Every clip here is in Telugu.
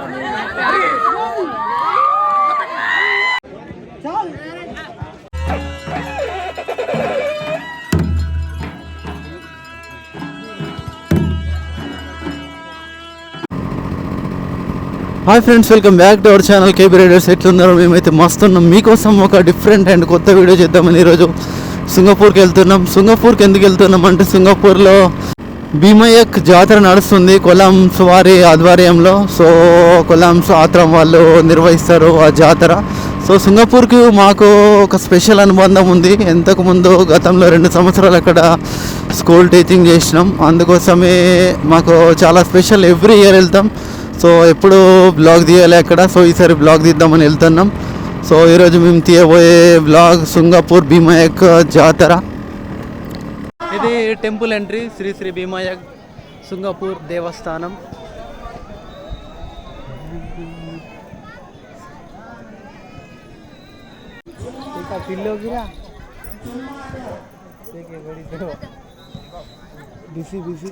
Hi friends welcome back to our channel KB riders. ఎట్లున్నారో మేమైతే మస్తు ఉన్నాం మీకోసం ఒక డిఫరెంట్ అండ్ కొత్త వీడియో చేద్దామని ఈరోజు సింగపూర్కి వెళ్తున్నాం. సింగపూర్కి ఎందుకు వెళ్తున్నాం అంటే సింగపూర్లో భీమయ్యక్ జాతర నడుస్తుంది. కొలాంస్ వారి ఆధ్వర్యంలో. సో కొలాంస్ ఆత్రం వాళ్ళు నిర్వహిస్తారు ఆ జాతర. సో సింగపూర్కి మాకు ఒక స్పెషల్ అనుబంధం ఉంది. ఎంతకుముందు గతంలో రెండు సంవత్సరాలు అక్కడ స్కూల్ టీచింగ్ చేసినాం. అందుకోసమే మాకు చాలా స్పెషల్ ఎవ్రీ ఇయర్ వెళ్తాం. సో ఎప్పుడు బ్లాగ్ తీయాలి అక్కడ. సో ఈసారి బ్లాగ్ తీద్దామని వెళ్తున్నాం. సో ఈరోజు మేము తీయబోయే బ్లాగ్ సింగపూర్ భీమయక్ జాతర. ఇది temple entry Shri Shri భీమాయక్ Singapore దేవస్థానం బిసి బిసి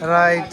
Right.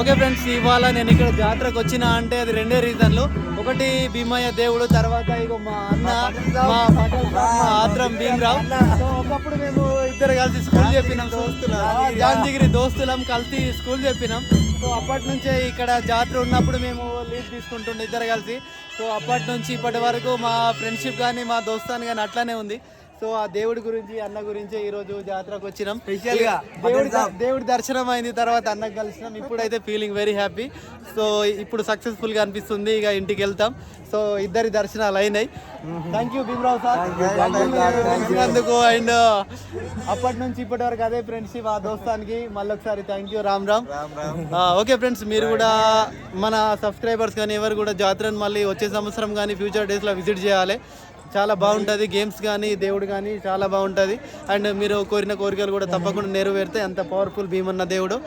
Okay friends ఇవాళ నేను ఇక్కడ జాతరకు వచ్చిన అంటే అది రెండే రీజన్లు. ఒకటి భీమయ్య దేవుడు తర్వాత ఇగో మా అన్న మా ఆత్రం భీమరావు. ఒకప్పుడు మేము ఇద్దరు కలిసి స్కూల్ చెప్పినాం జాంజిగిరి దోస్తులం కలిసి స్కూల్ చెప్పినాం. సో అప్పటి నుంచే ఇక్కడ జాతర ఉన్నప్పుడు మేము లీడ్ తీసుకుంటుండే ఇద్దరు కలిసి. సో అప్పటి నుంచి ఇప్పటి వరకు మా ఫ్రెండ్షిప్ కానీ మా దోస్తాన్ కానీ అట్లానే ఉంది. సో ఆ దేవుడి గురించి అన్న గురించి ఈ రోజు జాతరకు వచ్చినాం. గా దేవుడి దేవుడి దర్శనం అయింది తర్వాత అన్నకు కలిసినాం. ఇప్పుడైతే ఫీలింగ్ వెరీ హ్యాపీ సో ఇప్పుడు సక్సెస్ఫుల్గా అనిపిస్తుంది ఇక ఇంటికి వెళ్తాం. సో ఇద్దరి దర్శనాలు అయినాయి. థ్యాంక్ యూ భీమరావు సార్ అందుకు అండ్ అప్పటి నుంచి ఇప్పటి వరకు అదే ఫ్రెండ్షిప్ ఆ దోస్తానికి. మళ్ళీ ఒకసారి thank you Ram. Ram okay friends మీరు కూడా మన సబ్స్క్రైబర్స్ కానీ ఎవరు కూడా జాతరను మళ్ళీ వచ్చే సంవత్సరం కానీ ఫ్యూచర్ డేస్లో విజిట్ చేయాలి. చాలా బాగుంటుంది. గేమ్స్ కానీ దేవుడు కానీ చాలా బాగుంటుంది. అండ్ మీరు కోరిన కోరికలు కూడా తప్పకుండా నెరవేరితే అంత పవర్ఫుల్ భీమన్న దేవుడు.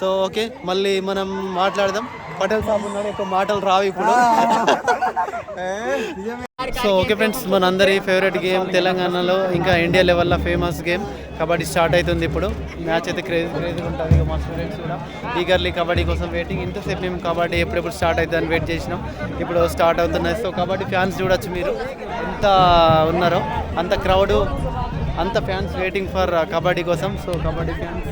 సో ఓకే మళ్ళీ మనం మాట్లాడదాం. పటేల్ సాబ్ ఉన్నాడు ఎక్కువ మాటలు రావు ఇప్పుడు. సో ఓకే ఫ్రెండ్స్ మనందరి ఫేవరెట్ గేమ్ తెలంగాణలో ఇంకా ఇండియా లెవెల్లో ఫేమస్ గేమ్ కబడ్డీ స్టార్ట్ అవుతుంది ఇప్పుడు. మ్యాచ్ అయితే క్రేజ్ క్రేజ్గా ఉంటుంది. ఇక మా స్టూడెంట్స్ కూడా. ఈగర్లీ కబడ్డీ కోసం వెయిటింగ్ ఇంతసేపు మేము కబడ్డీ ఎప్పుడెప్పుడు స్టార్ట్ అవుతుందని వెయిట్ చేసినాం. ఇప్పుడు స్టార్ట్ అవుతున్నాయి. సో కబడ్డీ ఫ్యాన్స్ చూడొచ్చు మీరు. ఎంత ఉన్నారో అంత క్రౌడ్ అంత ఫ్యాన్స్ వెయిటింగ్ ఫర్ కబడ్డీ కోసం. సో కబడ్డీ ఫ్యాన్స్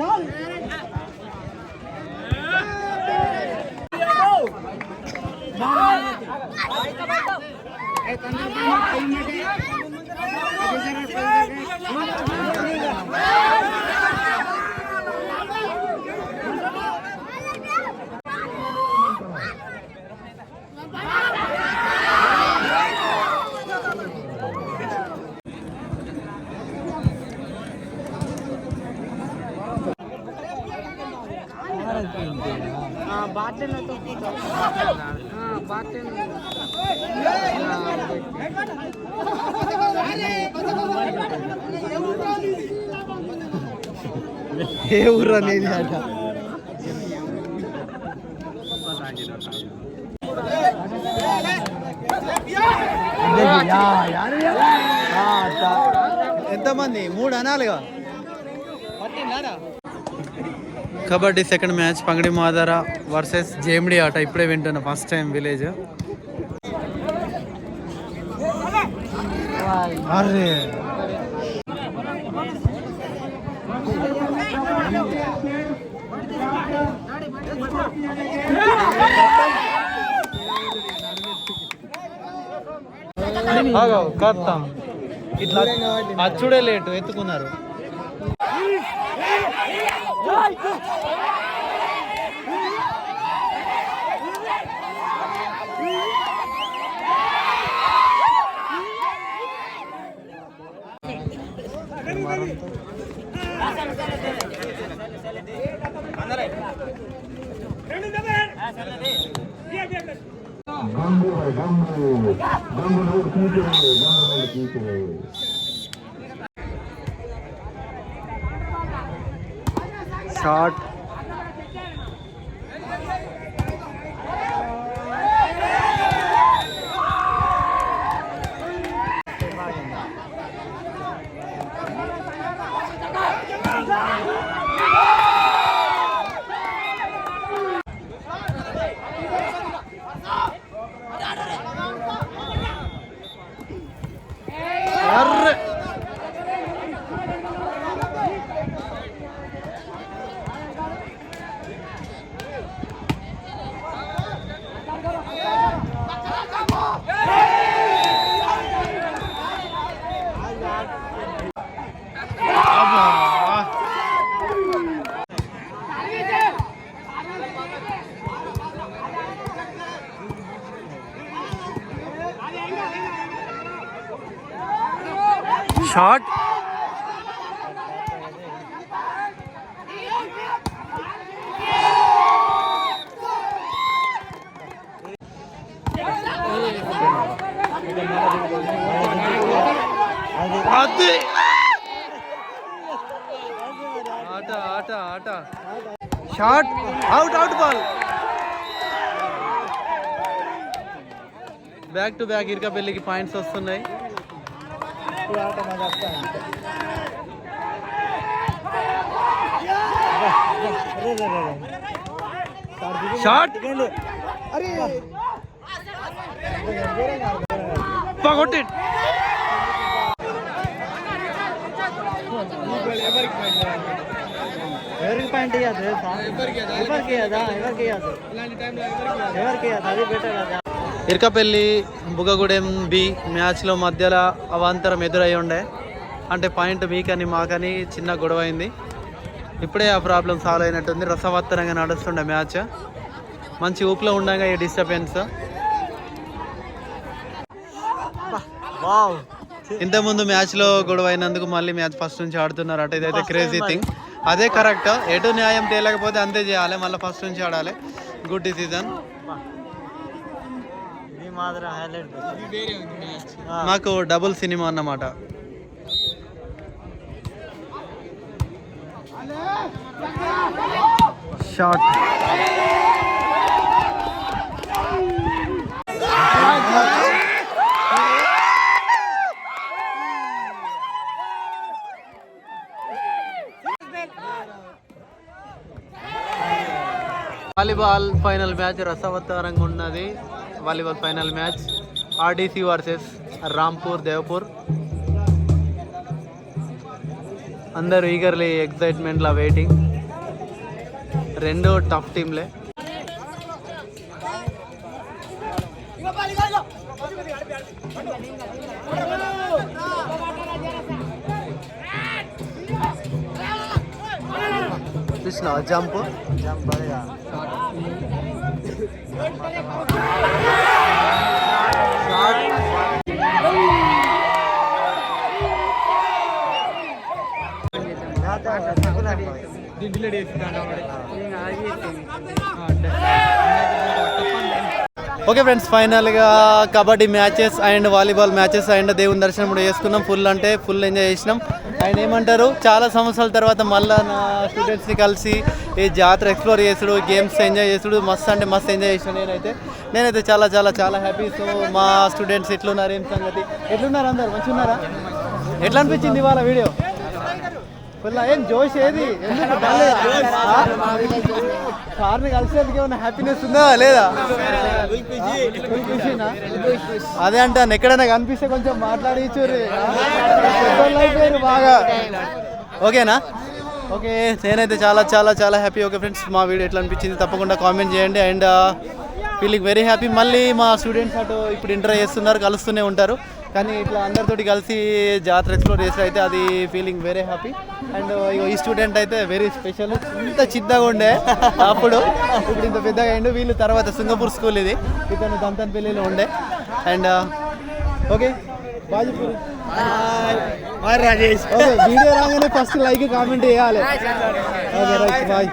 चल এই কন্ট্রাক্টর లెక్క ఏ ఊరు అనేది అట ఎంతమంది మూడు అనాలిగా kabaddi second match పంగడి Madara versus జేమిడి ఆట. ఇప్పుడే వింటున్నా ఫస్ట్ టైం విలేజ్ అరే. ఇట్లా అచ్చుడే లేటు ఎత్తుకున్నారు. गांधी भाई गांधी गांधी लोग की करेंगे गांधी लोग की करेंगे shot. షార్ట్ అది ఆట ఆట ఆట short out out ball back to back ఇరక పెళ్ళికి పాయింట్స్ వస్తున్నాయి షార్ట్ పగొట్టి ఎవరికి పాయింట్ ఇవ్వదు ఎవరికి ఇవ్వదా ఎవరికి ఇవ్వదు ఎవరికి ఇవ్వదు అది బెటర్ అది ఇరకపల్లి బుగగూడెం బి మ్యాచ్లో మధ్యలో అవాంతరం ఎదురై ఉండే. అంటే పాయింట్ మీకని మాకని చిన్న గొడవ అయింది ఇప్పుడే ఆ ప్రాబ్లం సాల్వ్ అయినట్టుంది. రసవత్తరంగా నడుస్తుండే మ్యాచ్. మంచి ఊపులో ఉండగా ఈ డిస్టర్బెన్స్. వావ్. ఇంతకుముందు మ్యాచ్లో గొడవ అయినందుకు మళ్ళీ మ్యాచ్ ఫస్ట్ నుంచి ఆడుతున్నారు అట. ఇదైతే క్రేజీ థింగ్. అదే కరెక్ట్. ఎటు న్యాయం తేలకపోతే అంతే చేయాలి. మళ్ళీ ఫస్ట్ నుంచి ఆడాలి. Good decision. హైలైట్. మాకు డబుల్ సినిమా అన్నమాట. షార్ట్ వాలీబాల్ ఫైనల్ మ్యాచ్ రసవత్తరంగా ఉన్నది volleyball final match RDC versus Rampur Devapur అందరూ ఈగర్లీ ఎక్సైట్మెంట్లా వెయిటింగ్ రెండు టఫ్ టీంలే చూసిన జంప్ జంప్ అదిగా ఓకే ఫ్రెండ్స్ ఫైనల్గా kabaddi matches and volleyball matches and దేవుని దర్శనం కూడా చేసుకున్నాం. ఫుల్ అంటే ఫుల్ ఎంజాయ్ చేసినాం. అండ్ ఏమంటారు? చాలా సంవత్సరాల తర్వాత మళ్ళీ నా స్టూడెంట్స్ని కలిసి ఈ జాతర ఎక్స్ప్లోర్ చేసుడు గేమ్స్ ఎంజాయ్ చేసుడు మస్తు అంటే మస్తు ఎంజాయ్ చేసిన నేనైతే. నేనైతే చాలా చాలా చాలా హ్యాపీ సో మా స్టూడెంట్స్ ఎట్లున్నారు ఏం సంగతి? ఎట్లున్నారు అందరు? మంచిగా ఉన్నారా ఎట్లా అనిపించింది ఇవాళ వీడియో ఫుల్ ఏం జోష్ ఏది? సార్ని కలిసేందుకు ఏమైనా హ్యాపీనెస్ ఉందా? లేదా? అదే అంటాను ఎక్కడైనా కనిపిస్తే కొంచెం మాట్లాడి చూరి అయిపోయారు బాగా. ఓకేనా? ఓకే నేనైతే చాలా చాలా చాలా హ్యాపీ ఓకే ఫ్రెండ్స్ మా వీడియో ఎట్లా అనిపించింది తప్పకుండా కామెంట్ చేయండి. అండ్ ఫీలింగ్ వెరీ హ్యాపీ మళ్ళీ మా స్టూడెంట్స్ అటు ఇప్పుడు ఇంటర్ చేస్తున్నారు కలుస్తూనే ఉంటారు. కానీ ఇట్లా అందరితోటి కలిసి జాతర ఎక్స్ప్లోర్ చేసి అయితే అది ఫీలింగ్ వెరీ హ్యాపీ అండ్ ఈ స్టూడెంట్ అయితే వెరీ స్పెషల్ ఇంత చిన్నగా ఉండే అప్పుడు. ఇప్పుడు ఇంత పెద్దగా అయిండు. వీళ్ళు తర్వాత సింగపూర్ స్కూల్ ఇది. ఇతను దంతన్పల్లిలో ఉండే. అండ్ ఓకే uh, బాజీపూరి. రాజేష్. ఓకే వీడియో రాగానే ఫస్ట్ లైక్ కామెంట్ చేయాలి. Okay right bye.